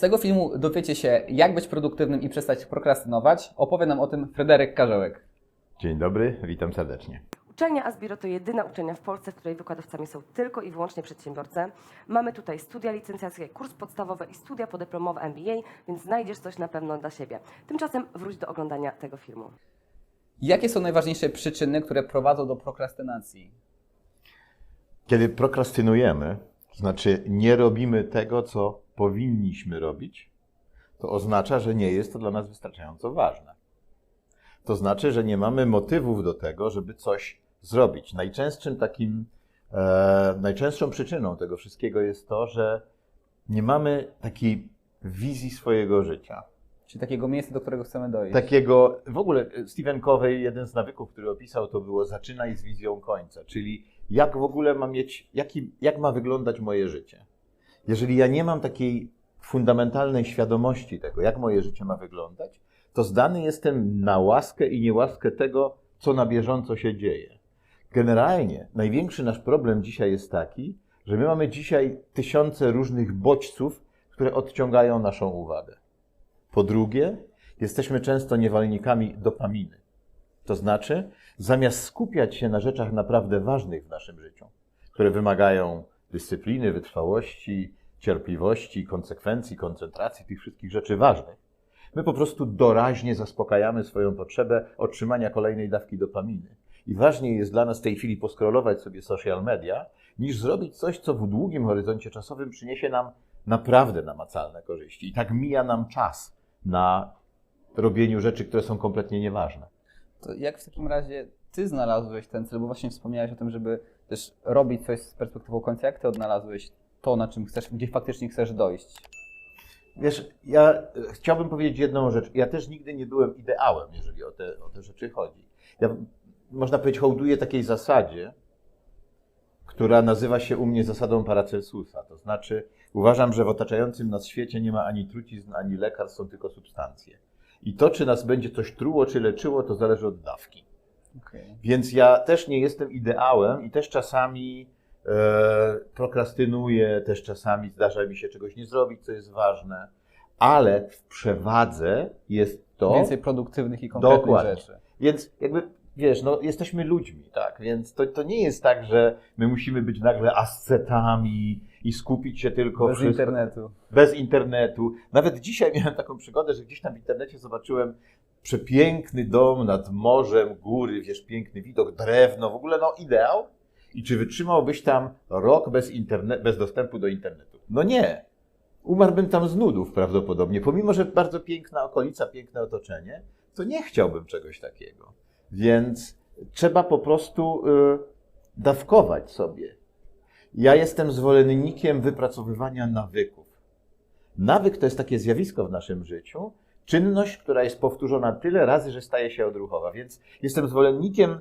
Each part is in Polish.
Z tego filmu dowiecie się, jak być produktywnym i przestać prokrastynować. Opowie nam o tym Fryderyk Karzełek. Dzień dobry, witam serdecznie. Uczelnia Asbiro to jedyna uczelnia w Polsce, w której wykładowcami są tylko i wyłącznie przedsiębiorcy. Mamy tutaj studia licencjackie, kurs podstawowy i studia podyplomowe MBA, więc znajdziesz coś na pewno dla siebie. Tymczasem wróć do oglądania tego filmu. Jakie są najważniejsze przyczyny, które prowadzą do prokrastynacji? Kiedy prokrastynujemy, to znaczy nie robimy tego, co powinniśmy robić, to oznacza, że nie jest to dla nas wystarczająco ważne. To znaczy, że nie mamy motywów do tego, żeby coś zrobić. Najczęstszym takim, e, najczęstszą przyczyną tego wszystkiego jest to, że nie mamy takiej wizji swojego życia. Czyli takiego miejsca, do którego chcemy dojść? takiego, w ogóle Stephen Covey, jeden z nawyków, który opisał, to było zaczynaj z wizją końca, czyli jak w ogóle ma mieć, jaki, jak ma wyglądać moje życie. Jeżeli ja nie mam takiej fundamentalnej świadomości tego, jak moje życie ma wyglądać, to zdany jestem na łaskę i niełaskę tego, co na bieżąco się dzieje. Generalnie największy nasz problem dzisiaj jest taki, że my mamy dzisiaj tysiące różnych bodźców, które odciągają naszą uwagę. Po drugie, jesteśmy często niewolnikami dopaminy. To znaczy, zamiast skupiać się na rzeczach naprawdę ważnych w naszym życiu, które wymagają dyscypliny, wytrwałości, cierpliwości, konsekwencji, koncentracji, tych wszystkich rzeczy ważnych, my po prostu doraźnie zaspokajamy swoją potrzebę otrzymania kolejnej dawki dopaminy. I ważniej jest dla nas w tej chwili poskrolować sobie social media, niż zrobić coś, co w długim horyzoncie czasowym przyniesie nam naprawdę namacalne korzyści. I tak mija nam czas na robieniu rzeczy, które są kompletnie nieważne. To jak w takim razie ty znalazłeś ten cel, bo właśnie wspomniałeś o tym, żeby też robić coś z perspektywą końca. Jak ty odnalazłeś to, na czym chcesz, gdzie faktycznie chcesz dojść? Wiesz, ja e, chciałbym powiedzieć jedną rzecz. Ja też nigdy nie byłem ideałem, jeżeli o te, o te rzeczy chodzi. Ja, można powiedzieć, hołduję takiej zasadzie, która nazywa się u mnie zasadą Paracelsusa. To znaczy, uważam, że w otaczającym nas świecie nie ma ani trucizn, ani lekarstw, są tylko substancje. I to, czy nas będzie coś truło, czy leczyło, to zależy od dawki. Okay. Więc ja też nie jestem ideałem i też czasami e, prokrastynuję, też czasami zdarza mi się czegoś nie zrobić, co jest ważne, ale w przewadze jest to. Więcej produktywnych i konkretnych Dokładnie. rzeczy. Więc jakby wiesz, no jesteśmy ludźmi, tak? Więc to, to nie jest tak, że my musimy być nagle ascetami i skupić się tylko Bez wszystko- internetu. bez internetu. Nawet dzisiaj miałem taką przygodę, że gdzieś tam w internecie zobaczyłem przepiękny dom nad morzem, góry, wiesz, piękny widok, drewno, w ogóle no ideał. I czy wytrzymałbyś tam rok bez, interne- bez dostępu do internetu? No nie. Umarłbym tam z nudów prawdopodobnie. Pomimo, że bardzo piękna okolica, piękne otoczenie, to nie chciałbym czegoś takiego. Więc trzeba po prostu y, dawkować sobie. Ja jestem zwolennikiem wypracowywania nawyków. Nawyk to jest takie zjawisko w naszym życiu, czynność, która jest powtórzona tyle razy, że staje się odruchowa. Więc jestem zwolennikiem,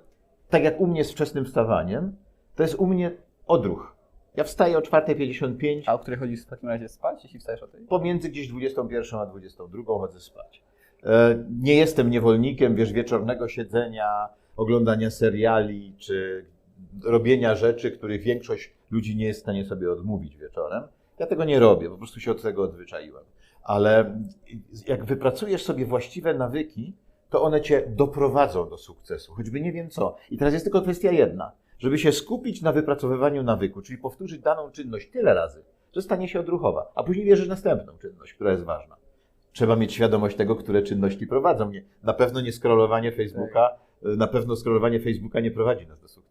tak jak u mnie z wczesnym wstawaniem, to jest u mnie odruch. Ja wstaję o 4.55, A o której chodzisz w takim razie spać, jeśli wstajesz o tej? pomiędzy gdzieś 21 a 22 chodzę spać. E, Nie jestem niewolnikiem, wiesz, wieczornego siedzenia, oglądania seriali, czy robienia rzeczy, których większość ludzi nie jest w stanie sobie odmówić wieczorem. Ja tego nie robię, po prostu się od tego odzwyczaiłem. Ale jak wypracujesz sobie właściwe nawyki, to one cię doprowadzą do sukcesu, choćby nie wiem co. I teraz jest tylko kwestia jedna, żeby się skupić na wypracowywaniu nawyku, czyli powtórzyć daną czynność tyle razy, że stanie się odruchowa, a później wierzysz następną czynność, która jest ważna. Trzeba mieć świadomość tego, które czynności prowadzą mnie. Na pewno nie scrollowanie Facebooka, na pewno scrollowanie Facebooka nie prowadzi nas do sukcesu.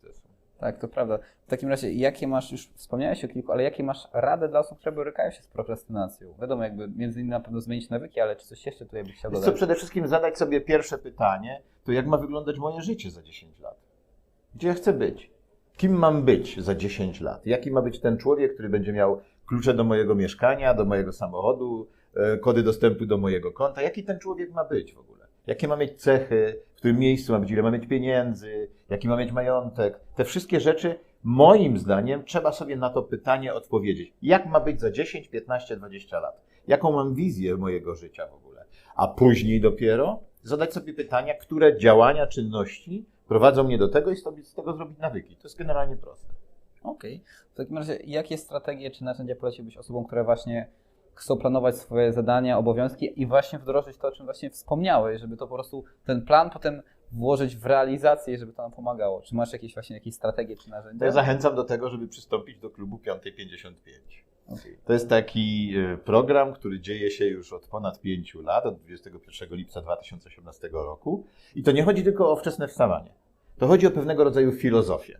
Tak, to prawda. W takim razie, jakie masz, już wspomniałeś o kilku, ale jakie masz rady dla osób, które borykają się z prokrastynacją? Wiadomo, jakby między innymi na pewno zmienić nawyki, ale czy coś jeszcze tutaj byś chciał Więc co dodać? przede wszystkim zadać sobie pierwsze pytanie, to jak ma wyglądać moje życie za 10 lat? Gdzie ja chcę być? Kim mam być za 10 lat? Jaki ma być ten człowiek, który będzie miał klucze do mojego mieszkania, do mojego samochodu, e, kody dostępu do mojego konta? Jaki ten człowiek ma być w ogóle? Jakie ma mieć cechy, w którym miejscu ma być, ile ma mieć pieniędzy, jaki ma mieć majątek? Te wszystkie rzeczy, moim zdaniem, trzeba sobie na to pytanie odpowiedzieć. Jak ma być za 10, 15, 20 lat? Jaką mam wizję mojego życia w ogóle? A później dopiero zadać sobie pytania, które działania, czynności prowadzą mnie do tego i sobie z tego zrobić nawyki. To jest generalnie proste. Okej. W takim razie, jakie strategie czy narzędzia poleciłbyś osobom, które właśnie chcą planować swoje zadania, obowiązki i właśnie wdrożyć to, o czym właśnie wspomniałeś, żeby to po prostu ten plan potem włożyć w realizację, żeby to nam pomagało. Czy masz jakieś właśnie jakieś strategie czy narzędzia? Ja zachęcam do tego, żeby przystąpić do klubu 5.55. Okej. To jest taki e, program, który dzieje się już od ponad 5 lat, od 21 lipca 2018 roku. I to nie chodzi tylko o wczesne wstawanie. To chodzi o pewnego rodzaju filozofię.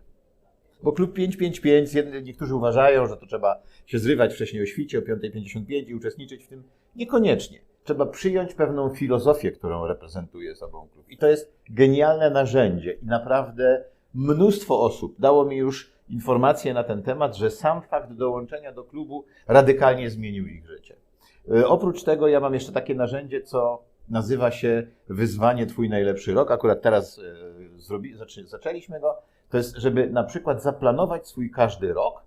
Bo klub 555, jedni- niektórzy uważają, że to trzeba się zrywać wcześniej o świcie, o 5.55 i uczestniczyć w tym. Niekoniecznie. Trzeba przyjąć pewną filozofię, którą reprezentuje sobą klub. I to jest genialne narzędzie. I naprawdę mnóstwo osób dało mi już informacje na ten temat, że sam fakt dołączenia do klubu radykalnie zmienił ich życie. E, Oprócz tego ja mam jeszcze takie narzędzie, co nazywa się wyzwanie Twój najlepszy rok. Akurat teraz e, zrobi, zaczę, zaczęliśmy go. To jest, żeby na przykład zaplanować swój każdy rok,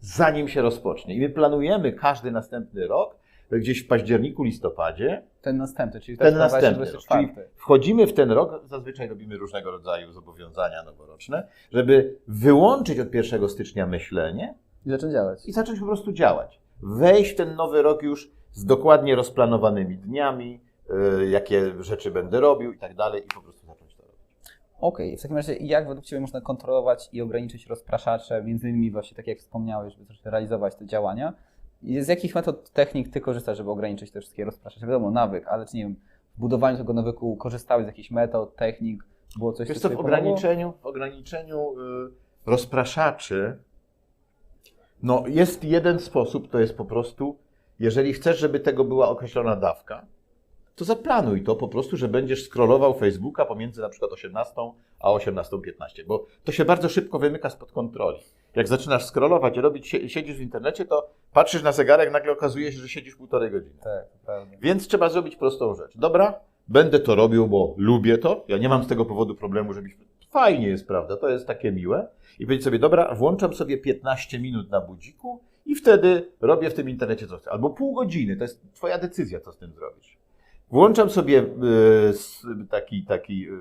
zanim się rozpocznie. I my planujemy każdy następny rok, gdzieś w październiku, listopadzie, Ten następny, czyli ten ten następny rok. Czyli 2024. wchodzimy w ten rok, zazwyczaj robimy różnego rodzaju zobowiązania noworoczne, żeby wyłączyć od 1 stycznia myślenie I zacząć działać. i zacząć po prostu działać. Wejść w ten nowy rok już z dokładnie rozplanowanymi dniami, y, jakie rzeczy będę robił i tak dalej i po prostu. Okej, w takim razie jak według Ciebie można kontrolować i ograniczyć rozpraszacze, między innymi właśnie tak jak wspomniałeś, żeby też realizować te działania? Z jakich metod, technik Ty korzystasz, żeby ograniczyć te wszystkie rozpraszacze? Wiadomo, nawyk, ale czy nie wiem, w budowaniu tego nawyku korzystałeś z jakichś metod, technik, było coś, Wiesz co w ograniczeniu, w ograniczeniu y, rozpraszaczy no jest jeden sposób, to jest po prostu, jeżeli chcesz, żeby tego była określona dawka, to zaplanuj to po prostu, że będziesz scrollował Facebooka pomiędzy na przykład 18 a 18.15, bo to się bardzo szybko wymyka spod kontroli. Jak zaczynasz scrollować, robić, sie- siedzisz w internecie, to patrzysz na zegarek, nagle okazuje się, że siedzisz półtorej godziny. Tak. Więc trzeba zrobić prostą rzecz. Dobra, będę to robił, bo lubię to. Ja nie mam z tego powodu problemu, żebyś. Fajnie jest, prawda? To jest takie miłe. I powiedzieć sobie, dobra, włączam sobie 15 minut na budziku i wtedy robię w tym internecie co chcę. Albo pół godziny, to jest Twoja decyzja, co z tym zrobisz. Włączam sobie s- taki, taki y,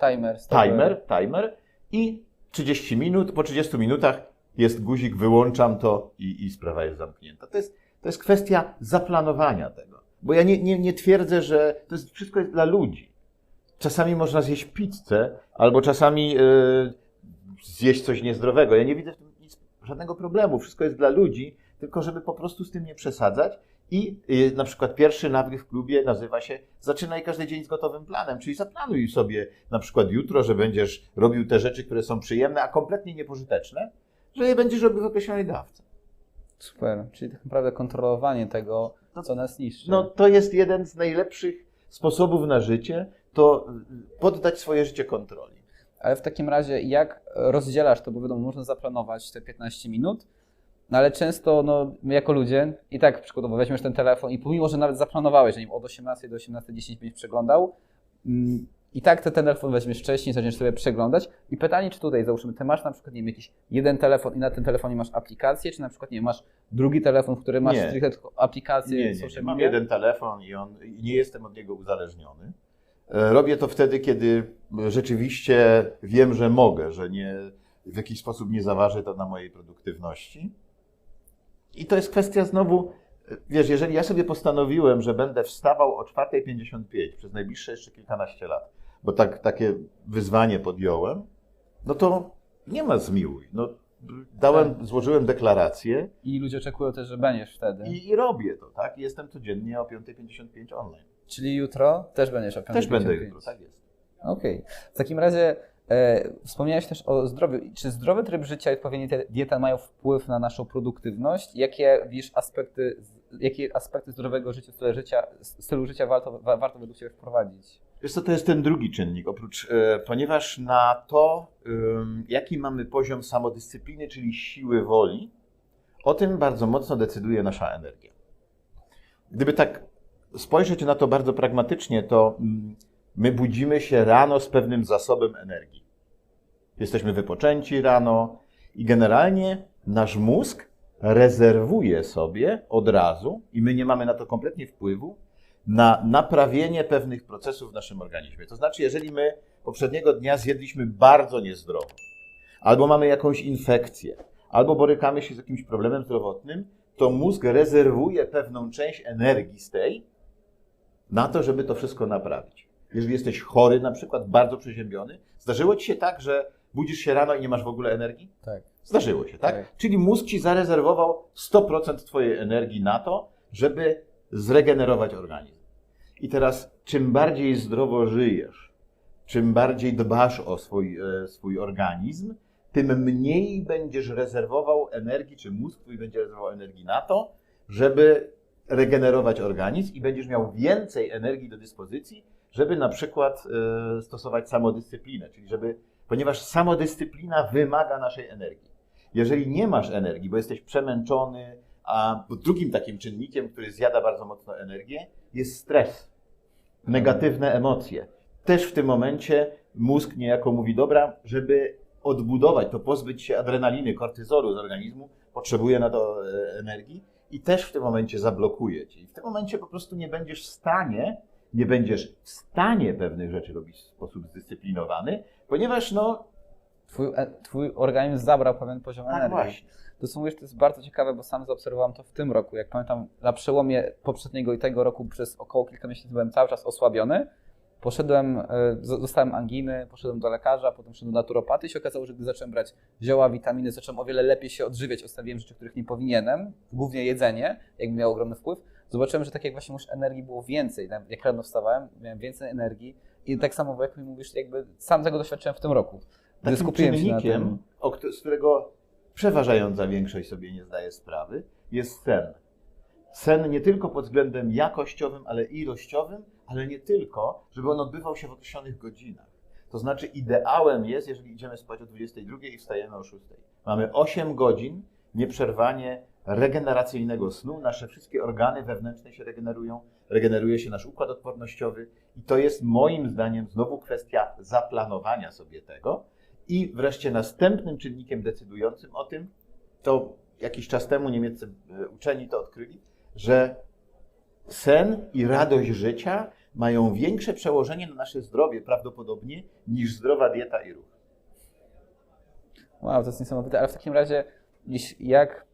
Timer. timer, timer i 30 minut, po 30 minutach jest guzik, wyłączam to i, i sprawa jest zamknięta. To jest, to jest kwestia zaplanowania tego. Bo ja nie, nie, nie twierdzę, że to jest, wszystko jest dla ludzi. Czasami można zjeść pizzę, albo czasami y, zjeść coś niezdrowego. Ja nie widzę w tym nic, żadnego problemu. Wszystko jest dla ludzi, tylko żeby po prostu z tym nie przesadzać. I y, na przykład pierwszy nawyk w klubie nazywa się Zaczynaj każdy dzień z gotowym planem, czyli zaplanuj sobie na przykład jutro, że będziesz robił te rzeczy, które są przyjemne, a kompletnie niepożyteczne, że je będziesz robił w określonej dawce. Super, czyli tak naprawdę kontrolowanie tego, No- co nas niszczy. No to jest jeden z najlepszych sposobów na życie, to y, poddać swoje życie kontroli. Ale w takim razie, jak rozdzielasz to, bo wiadomo, można zaplanować te 15 minut, no ale często no, my jako ludzie i tak przykładowo weźmiesz ten telefon i pomimo, że nawet zaplanowałeś, że wiem, od 18 do 18.10 będziesz przeglądał, mm, i tak ten telefon weźmiesz wcześniej, zaczniesz sobie przeglądać i pytanie, czy tutaj, załóżmy, ty masz na przykład, nie wiem, jakiś jeden telefon i na tym telefonie masz aplikację, czy na przykład, nie wiem, masz drugi telefon, w którym masz Nie. stricte aplikację Nie, nie, nie. Mam jeden telefon i on, i nie jestem od niego uzależniony. E, Robię to wtedy, kiedy rzeczywiście wiem, że mogę, że nie, w jakiś sposób nie zaważy to na mojej produktywności. I to jest kwestia znowu, wiesz, jeżeli ja sobie postanowiłem, że będę wstawał o 4.55 przez najbliższe jeszcze kilkanaście lat, bo tak, takie wyzwanie podjąłem, no to nie ma zmiłuj. No, dałem, złożyłem deklarację, I ludzie oczekują też, że będziesz wtedy. i, I robię to, tak? I Jestem codziennie o 5.55 online. Czyli jutro też będziesz o Też będę 5:55. jutro, tak jest. Okej. W takim razie wspomniałeś też o zdrowiu. Czy zdrowy tryb życia i odpowiednia te- dieta mają wpływ na naszą produktywność? Jakie wiesz aspekty, jakie aspekty zdrowego życia, stylu życia, stylu życia warto, wa, warto według Ciebie wprowadzić? Wiesz co, to jest ten drugi czynnik, oprócz, e, ponieważ na to, jaki mamy poziom samodyscypliny, czyli siły woli, o tym bardzo mocno decyduje nasza energia. Gdyby tak spojrzeć na to bardzo pragmatycznie, to mm, my budzimy się rano z pewnym zasobem energii. Jesteśmy wypoczęci rano i generalnie nasz mózg rezerwuje sobie od razu, i my nie mamy na to kompletnie wpływu, na naprawienie pewnych procesów w naszym organizmie. To znaczy, jeżeli my poprzedniego dnia zjedliśmy bardzo niezdrowo, albo mamy jakąś infekcję, albo borykamy się z jakimś problemem zdrowotnym, to mózg rezerwuje pewną część energii z tej na to, żeby to wszystko naprawić. Jeżeli jesteś chory, na przykład bardzo przeziębiony, zdarzyło ci się tak, że budzisz się rano i nie masz w ogóle energii? Tak. Zdarzyło się, tak? Tak. Czyli mózg ci zarezerwował 100% twojej energii na to, żeby zregenerować organizm. I teraz, czym bardziej zdrowo żyjesz, czym bardziej dbasz o swój, e, swój organizm, tym mniej będziesz rezerwował energii, czy mózg twój będzie rezerwował energii na to, żeby regenerować organizm i będziesz miał więcej energii do dyspozycji, żeby na przykład e, stosować samodyscyplinę, czyli żeby, ponieważ samodyscyplina wymaga naszej energii. Jeżeli nie masz energii, bo jesteś przemęczony, a drugim takim czynnikiem, który zjada bardzo mocno energię, jest stres, negatywne emocje. Też w tym momencie mózg niejako mówi, dobra, żeby odbudować to, pozbyć się adrenaliny, kortyzolu z organizmu, potrzebuje na to e, energii i też w tym momencie zablokuje cię. I w tym momencie po prostu nie będziesz w stanie, nie będziesz w stanie pewnych rzeczy robić w sposób zdyscyplinowany, ponieważ no, Twój, e, twój organizm zabrał pewien poziom tak energii. właśnie. To co mówisz, to jest bardzo ciekawe, bo sam zaobserwowałem to w tym roku. Jak pamiętam, na przełomie poprzedniego i tego roku przez około kilka miesięcy byłem cały czas osłabiony. Poszedłem, e, dostałem anginy, poszedłem do lekarza, potem szedłem do naturopaty i się okazało, że gdy zacząłem brać zioła, witaminy, zacząłem o wiele lepiej się odżywiać, odstawiłem rzeczy, których nie powinienem, głównie jedzenie, jakby miało ogromny wpływ. Zobaczyłem, że tak jak właśnie już energii było więcej, jak rano wstawałem, miałem więcej energii i tak samo, jak mi mówisz, jakby sam tego doświadczyłem w tym roku. Takim skupiłem się na tym. o, z którego przeważająca większość sobie nie zdaje sprawy, jest sen. Sen nie tylko pod względem jakościowym, ale ilościowym, ale nie tylko, żeby on odbywał się w określonych godzinach. To znaczy ideałem jest, jeżeli idziemy spać o 22 i wstajemy o 6. Mamy 8 godzin nieprzerwanie regeneracyjnego snu, nasze wszystkie organy wewnętrzne się regenerują, regeneruje się nasz układ odpornościowy i to jest moim zdaniem znowu kwestia zaplanowania sobie tego. I wreszcie następnym czynnikiem decydującym o tym, to jakiś czas temu niemieccy e, uczeni to odkryli, że sen i radość życia mają większe przełożenie na nasze zdrowie prawdopodobnie niż zdrowa dieta i ruch. Wow, to jest niesamowite, ale w takim razie, jak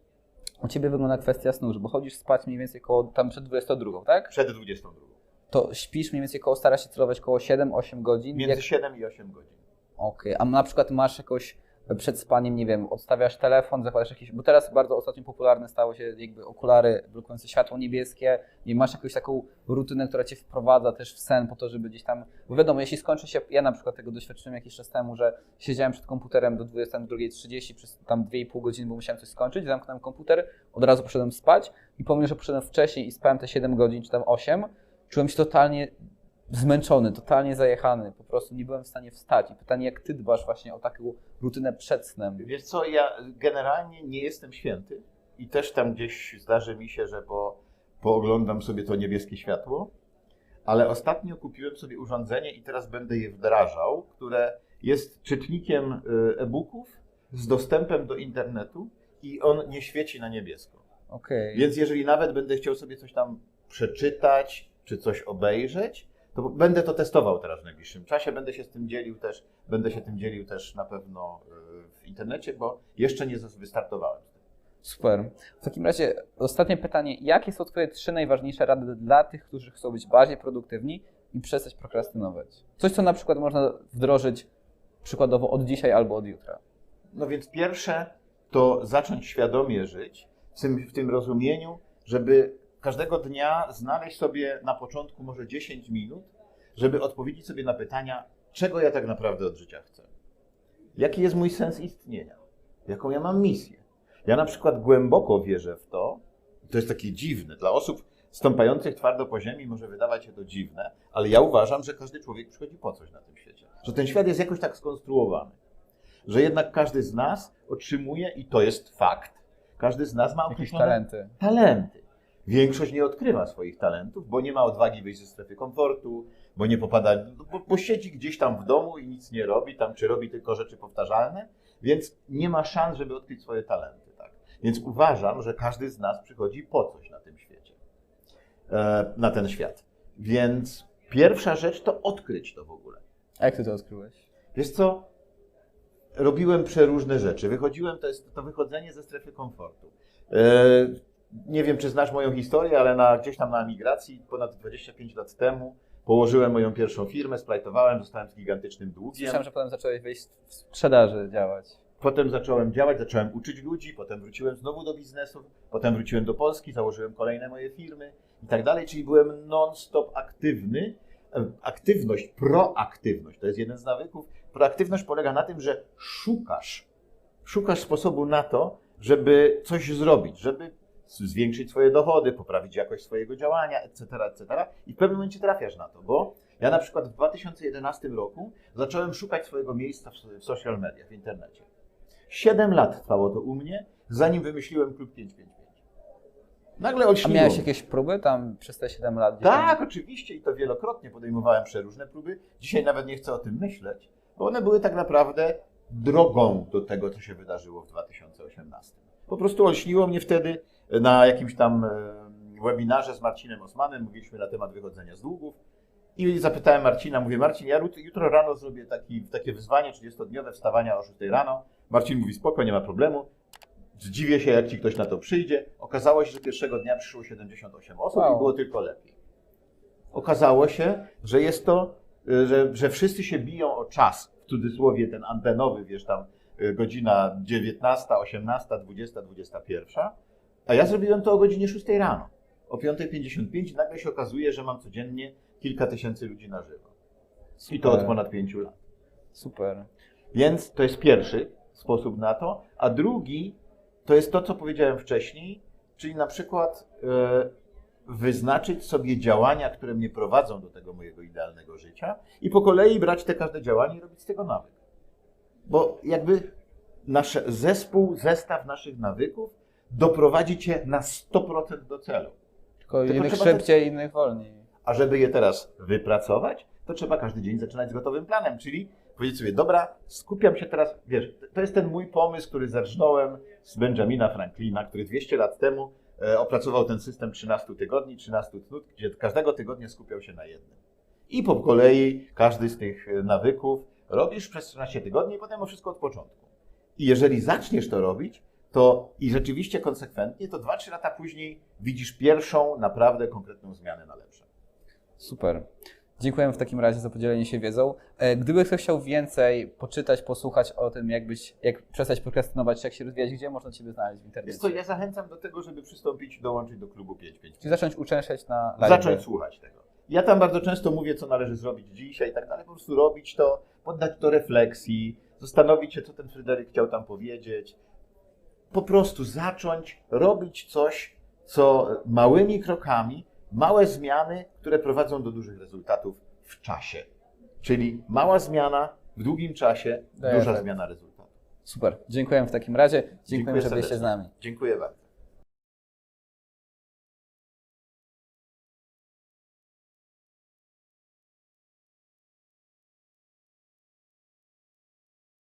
u Ciebie wygląda kwestia snu, bo chodzisz spać mniej więcej koło, tam przed 22, tak? Przed 22. To śpisz mniej więcej koło, starasz się celować koło 7-8 godzin. Między Jak- 7 i 8 godzin. Okej, a na przykład masz jakoś przed spaniem, nie wiem, odstawiasz telefon, zakładasz jakieś, bo teraz bardzo ostatnio popularne stało się jakby okulary blokujące światło niebieskie i masz jakąś taką rutynę, która Cię wprowadza też w sen po to, żeby gdzieś tam, bo wiadomo, jeśli skończy się, ja na przykład tego doświadczyłem jakiś czas temu, że siedziałem przed komputerem do 22.30 przez tam 2,5 godziny, bo musiałem coś skończyć, zamknąłem komputer, od razu poszedłem spać i pomimo, że poszedłem wcześniej i spałem te 7 godzin czy tam 8, czułem się totalnie zmęczony, totalnie zajechany, po prostu nie byłem w stanie wstać. I pytanie, jak ty dbasz właśnie o taką rutynę przed snem? Wiesz co, ja generalnie nie jestem święty i też tam gdzieś zdarzy mi się, że po, pooglądam sobie to niebieskie światło, ale ostatnio kupiłem sobie urządzenie i teraz będę je wdrażał, które jest czytnikiem y, e-booków z dostępem do internetu i on nie świeci na niebiesko. Okej. Więc jeżeli nawet będę chciał sobie coś tam przeczytać czy coś obejrzeć, to będę to testował teraz w najbliższym czasie. Będę się z tym dzielił też, będę się tym dzielił też na pewno y, w internecie, bo jeszcze nie wystartowałem. Super. W takim razie ostatnie pytanie. Jakie są Twoje trzy najważniejsze rady dla tych, którzy chcą być bardziej produktywni i przestać prokrastynować? Coś, co na przykład można wdrożyć przykładowo od dzisiaj albo od jutra. No więc pierwsze to zacząć świadomie żyć, w tym, w tym rozumieniu, żeby każdego dnia znaleźć sobie na początku może 10 minut, żeby odpowiedzieć sobie na pytania, czego ja tak naprawdę od życia chcę. Jaki jest mój sens istnienia? Jaką ja mam misję? Ja na przykład głęboko wierzę w to, to jest takie dziwne, dla osób stąpających twardo po ziemi może wydawać się to dziwne, ale ja uważam, że każdy człowiek przychodzi po coś na tym świecie. Że ten świat jest jakoś tak skonstruowany że jednak każdy z nas otrzymuje, i to jest fakt, każdy z nas ma określone talenty. talenty. Większość nie odkrywa swoich talentów, bo nie ma odwagi wyjść ze strefy komfortu, bo nie popada, bo, bo siedzi gdzieś tam w domu i nic nie robi, tam czy robi tylko rzeczy powtarzalne, więc nie ma szans, żeby odkryć swoje talenty. Tak? Więc uważam, że każdy z nas przychodzi po coś na tym świecie, e, na ten świat. Więc pierwsza rzecz to odkryć to w ogóle. A jak Ty to odkryłeś? Wiesz co? Robiłem przeróżne rzeczy. Wychodziłem, to jest to wychodzenie ze strefy komfortu. Nie wiem, czy znasz moją historię, ale na, gdzieś tam na emigracji ponad 25 lat temu położyłem moją pierwszą firmę, splajtowałem, zostałem z gigantycznym długiem. Słyszałem, że potem zacząłeś wejść w sprzedaży działać. Potem zacząłem działać, zacząłem uczyć ludzi, potem wróciłem znowu do biznesu, potem wróciłem do Polski, założyłem kolejne moje firmy i tak dalej, czyli byłem non-stop aktywny. Aktywność, proaktywność, to jest jeden z nawyków. Proaktywność polega na tym, że szukasz, szukasz sposobu na to, żeby coś zrobić, żeby zwiększyć swoje dochody, poprawić jakość swojego działania, etc., etc. I w pewnym momencie trafiasz na to, bo ja na przykład w 2011 roku zacząłem szukać swojego miejsca w social mediach, w internecie. Siedem lat trwało to u mnie, zanim wymyśliłem Klub 555. Nagle A olśniło. miałeś mnie. jakieś próby tam przez te 7 lat? gdzieś tam? Tak, oczywiście i to wielokrotnie podejmowałem przeróżne próby. Dzisiaj nawet nie chcę o tym myśleć, bo one były tak naprawdę drogą do tego, co się wydarzyło w 2018. Po prostu olśniło mnie wtedy na jakimś tam e, webinarze z Marcinem Osmanem, mówiliśmy na temat wychodzenia z długów i zapytałem Marcina, mówię Marcin, ja jutro rano zrobię taki, takie wyzwanie 30-dniowe wstawania o 6 rano. Marcin mówi spoko, nie ma problemu. Zdziwię się, jak ci ktoś na to przyjdzie. Okazało się, że pierwszego dnia przyszło 78 osób Wow. i było tylko lepiej. Okazało się, że jest to, y, że, że wszyscy się biją o czas, w cudzysłowie ten antenowy, wiesz tam, y, godzina 19, 18, 20, 21, a ja zrobiłem to o godzinie 6 rano. O 5.55 i nagle się okazuje, że mam codziennie kilka tysięcy ludzi na żywo. I to od Super. ponad 5 lat. Super. Więc to jest pierwszy sposób na to, a drugi to jest to, co powiedziałem wcześniej, czyli na przykład e, wyznaczyć sobie działania, które mnie prowadzą do tego mojego idealnego życia i po kolei brać te każde działanie i robić z tego nawyk. Bo jakby nasz zespół, zestaw naszych nawyków doprowadzi cię na 100% do celu. Tylko, Tylko innych szybciej, innych wolniej. A żeby je teraz wypracować, to trzeba każdy dzień zaczynać z gotowym planem, czyli powiedzieć sobie, dobra, skupiam się teraz, wiesz, to jest ten mój pomysł, który zarżnąłem z Benjamina Franklina, który 200 lat temu e, opracował ten system 13 tygodni, 13 cnót, gdzie każdego tygodnia skupiał się na jednym. I po kolei każdy z tych e, nawyków robisz przez 13 tygodni i potem o wszystko od początku. I jeżeli zaczniesz to robić, to i rzeczywiście konsekwentnie, to 2-3 lata później widzisz pierwszą naprawdę konkretną zmianę na lepsze. Super. Dziękujemy w takim razie za podzielenie się wiedzą. E, Gdyby ktoś chciał więcej poczytać, posłuchać o tym, jak, być, jak przestać prokrastynować, jak się rozwijać, gdzie można Ciebie znaleźć w internecie? Wiesz co, ja zachęcam do tego, żeby przystąpić, dołączyć do klubu 5.5. Czyli zacząć uczęszczać na live. Zacząć słuchać tego. Ja tam bardzo często mówię, co należy zrobić dzisiaj i tak dalej, po prostu robić to, poddać to refleksji, zastanowić się, co ten Fryderyk chciał tam powiedzieć. Po prostu zacząć robić coś, co małymi krokami, małe zmiany, które prowadzą do dużych rezultatów w czasie. Czyli mała zmiana w długim czasie, Daje duża efekt. zmiana rezultatu. Super. Dziękujemy w takim razie. Dziękujemy, że byliście z nami. Dziękuję bardzo.